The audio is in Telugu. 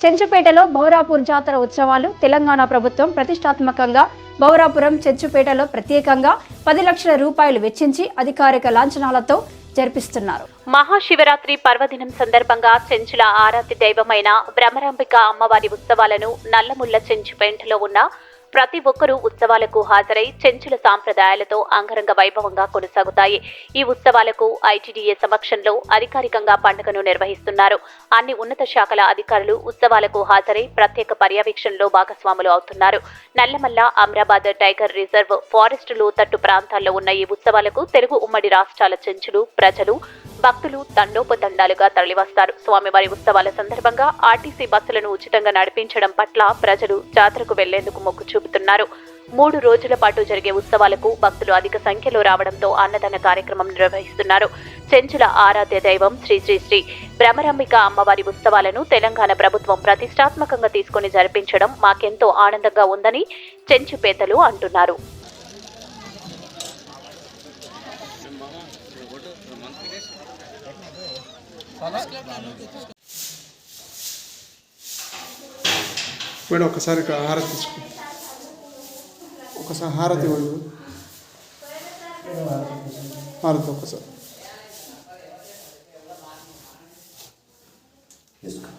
చెంచుపేటలో బౌరాపూర్ జాతర ఉత్సవాలు తెలంగాణ ప్రభుత్వం ప్రతిష్టాత్మకంగా బౌరాపురం చెంచుపేటలో ప్రత్యేకంగా పది లక్షల రూపాయలు వెచ్చించి అధికారిక లాంఛనాలతో జరిపిస్తున్నారు. మహాశివరాత్రి పర్వదినం సందర్భంగా చెంచుల ఆరాధ్య దైవమైన భ్రమరాంబిక అమ్మవారి ఉత్సవాలను నల్లముల్ల చెంచుపేంటలో ఉన్న ప్రతి ఒక్కరూ ఉత్సవాలకు హాజరై చెంచుల సాంప్రదాయాలతో అంగరంగ వైభవంగా కొనసాగుతాయి. ఈ ఉత్సవాలకు ఐటీడీఏ సమక్షంలో అధికారికంగా పండుగను నిర్వహిస్తున్నారు. అన్ని ఉన్నత శాఖల అధికారులు ఉత్సవాలకు హాజరై ప్రత్యేక పర్యవేక్షణలో భాగస్వాములు అవుతున్నారు. Nallamala Amrabad tiger reserve forest లోతట్టు ప్రాంతాల్లో ఉన్న ఈ ఉత్సవాలకు తెలుగు ఉమ్మడి రాష్ట్రాల చెంచులు ప్రజలు భక్తులు తండోపతండాలుగా తరలివస్తారు. స్వామివారి ఉత్సవాల సందర్భంగా ఆర్టీసీ బస్సులను ఉచితంగా నడిపించడం పట్ల ప్రజలు జాతరకు వెళ్ళేందుకు మొగ్గు చూపుతున్నారు. మూడు రోజుల పాటు జరిగే ఉత్సవాలకు భక్తులు అధిక సంఖ్యలో రావడంతో అన్నదాన కార్యక్రమం నిర్వహిస్తున్నారు. చెంచుల ఆరాధ్య దైవం శ్రీ శ్రీ శ్రీ భ్రమరంబిక అమ్మవారి ఉత్సవాలను తెలంగాణ ప్రభుత్వం ప్రతిష్టాత్మకంగా తీసుకుని జరిపించడం మాకెంతో ఆనందంగా ఉందని చెంచుపేతలు అంటున్నారు. మేడం ఒకసారి హారతి తీసుకో. ఒకసారి హారతి ఇవ్వండి హారతి ఒకసారి. తీసుకో.